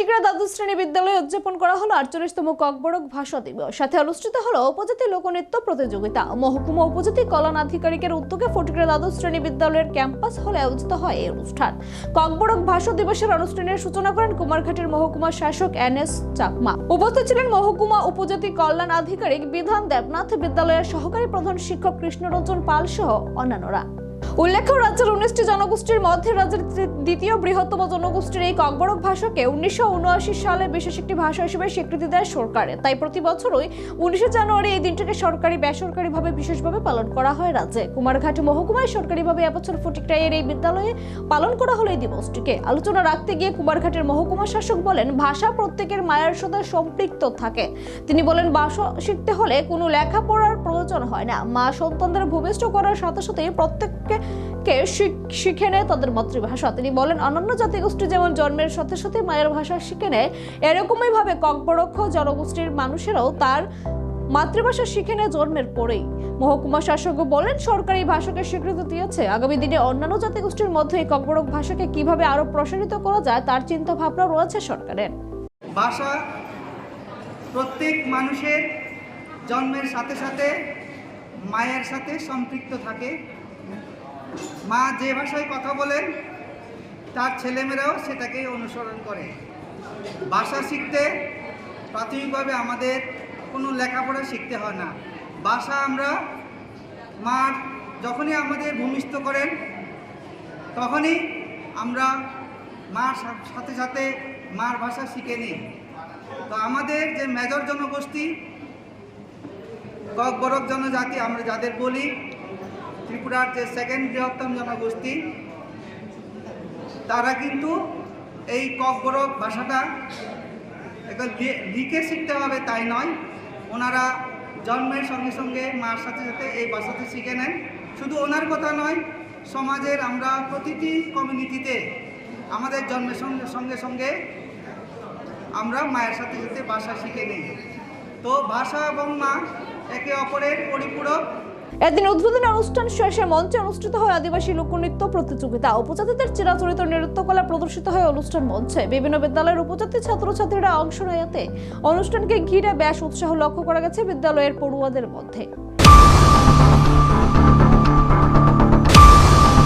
ফটিকরা দ্বাদশ শ্রেণি বিদ্যালয়ে উদযাপন করা হলো আটচল্লিশতম ককবরক ভাষা দিবস সাথে অনুষ্ঠিত হলো উপজাতি লোকনৃত্য প্রতিযোগিতা। মহকুমা উপজাতি কল্যাণ আধিকারিকের উদ্যোগে ফটিকরা দ্বাদশ শ্রেণি বিদ্যালয়ের ক্যাম্পাস হলে আয়োজিত হয় এই অনুষ্ঠান। ককবরক ভাষা দিবসের অনুষ্ঠানের সূচনা করেন কুমারঘাটের মহকুমা শাসক এন এস চাকমা। উপস্থিত ছিলেন মহকুমা উপজাতি কল্যাণ আধিকারিক বিধান দেবনাথ, বিদ্যালয়ের সহকারী প্রধান শিক্ষক কৃষ্ণরঞ্জন পাল সহ অন্যান্যরা। উল্লেখ্য, রাজ্যের উনিশটি জনগোষ্ঠীর মধ্যে রাজ্যের দ্বিতীয় বৃহত্তম জনগোষ্ঠীর এই ককবরক ভাষাকে উনিশশো উনআশি সালে বিশেষ একটি ভাষা হিসেবে স্বীকৃতি দেয় সরকারে। তাই প্রতি বছরই উনিশে জানুয়ারি এই দিনটিকে সরকারি, বেসরকারিভাবে বিশেষভাবে পালন করা হয় রাজ্যে। কুমারঘাট মহকুমায় সরকারিভাবে এবছর ফটিকরাইয়ের এই বিদ্যালয়ে পালন করা হলো এই দিবসটিকে। আলোচনা রাখতে গিয়ে কুমারঘাটের মহকুমা শাসক বলেন, ভাষা প্রত্যেকের মায়ের সাথে সম্পৃক্ত থাকে। তিনি বলেন ভাষা শিখতে হলে কোনো লেখাপড়ার প্রয়োজন হয় না। মা সন্তানদের ভূমিষ্ঠ করার সাথে সাথে প্রত্যেককে শিখ- নেয় তাদের মাতৃভাষা। তিনি বলেন অন্যান্য জাতিগোষ্ঠী যেমন জন্মের সাথে সাথে মায়ের ভাষা শিখে নেয়, এরকমই ভাবে ককবরক্ষ জনগোষ্ঠীর মানুষেরাও তার মাতৃভাষা শিখে নেয় জন্মের পরেই। মহকুমা শাসক বলেন, সরকারি ভাষাকে স্বীকৃতি দিয়েছে। আগামী দিনে অন্যান্য জাতিগোষ্ঠীর মধ্যে এই ককবরক ভাষাকে কীভাবে আরও প্রসারিত করা যায়, তার চিন্তা ভাবনা রয়েছে সরকারের। ভাষা প্রত্যেক মানুষের জন্মের সাথে সাথে মায়ের সাথে সম্পৃক্ত থাকে। মা যে ভাষায় কথা বলেন, তার ছেলেমেয়েরাও সেটাকে অনুসরণ করে। ভাষা শিখতে প্রাথমিকভাবে আমাদের কোনো লেখাপড়া শিখতে হয় না। ভাষা আমরা মার যখনই আমাদের ভূমিষ্ঠ করেন, তখনই আমরা মার সাথে সাথে মার ভাষা শিখে নিই। তো আমাদের যে মেজর জনগোষ্ঠী কক বরক জনজাতি, আমরা যাদের বলি ত্রিপুরার যে সেকেন্ড বৃহত্তম জনগোষ্ঠী, তারা কিন্তু এই কক বরক ভাষাটা লি- লিখে শিখতে হবে, তাই নয়। ওনারা জন্মের সঙ্গে সঙ্গে মার সাথে সাথে এই ভাষাতে শিখে নেন। শুধু ওনার কথা নয়, সমাজের আমরা প্রতিটি কমিউনিটিতে আমাদের জন্মের সঙ্গে সঙ্গে সঙ্গে আমরা মায়ের সাথে সাথে ভাষা শিখে নিই। তো ভাষা এবং মা একে অপরের পরিপূরক এদিন উদ্বোধনী অনুষ্ঠান শেষে মঞ্চে অনুষ্ঠিত হয় আদিবাসী লোকনৃত্য প্রতিযোগিতা। উপজাতিদের চিরাচরিত নৃত্যকলা প্রদর্শিত হয় অনুষ্ঠান মঞ্চে। বিভিন্ন বিদ্যালয়ের উপজাতি ছাত্রছাত্রীরা অংশ নেয়াতে অনুষ্ঠানকে ঘিরে বেশ উৎসাহ লক্ষ্য করা গেছে বিদ্যালয়ের পড়ুয়াদের মধ্যে।